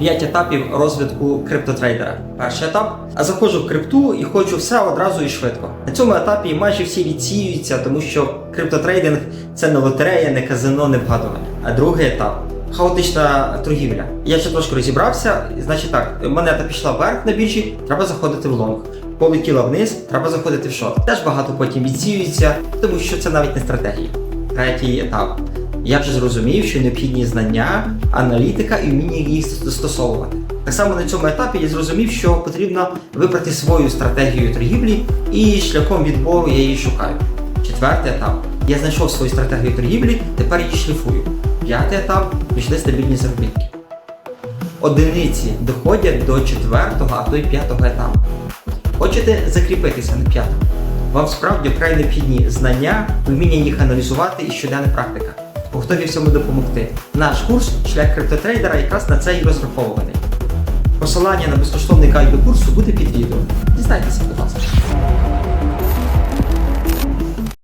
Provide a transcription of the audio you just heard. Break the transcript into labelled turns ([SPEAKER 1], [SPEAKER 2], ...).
[SPEAKER 1] П'ять етапів розвитку криптотрейдера. Перший етап. Заходжу в крипту і хочу все одразу і швидко. На цьому етапі майже всі відсіюються, тому що криптотрейдинг це не лотерея, не казино, не вгадування. А другий етап. Хаотична торгівля. Я ще трошки розібрався. Значить так, монета пішла вверх на біржі, треба заходити в лонг. Полетіла вниз, треба заходити в шорт. Теж багато потім відсіюється, тому що це навіть не стратегія. Третій етап. Я вже зрозумів, що необхідні знання, аналітика і вміння їх застосовувати. Так само на цьому етапі я зрозумів, що потрібно вибрати свою стратегію торгівлі і шляхом відбору я її шукаю. Четвертий етап. Я знайшов свою стратегію торгівлі, тепер її шліфую. П'ятий етап пішли стабільні заробітки. Одиниці доходять до четвертого, а то й п'ятого етапу. Хочете закріпитися на п'ятому? Вам справді вкрай необхідні знання, вміння їх аналізувати і щоденна практика бо готові всьому допомогти. Наш курс шлях криптотрейдера якраз на це і розрахований. Посилання на безкоштовний гайд до курсу буде під відео. Дізнайтеся.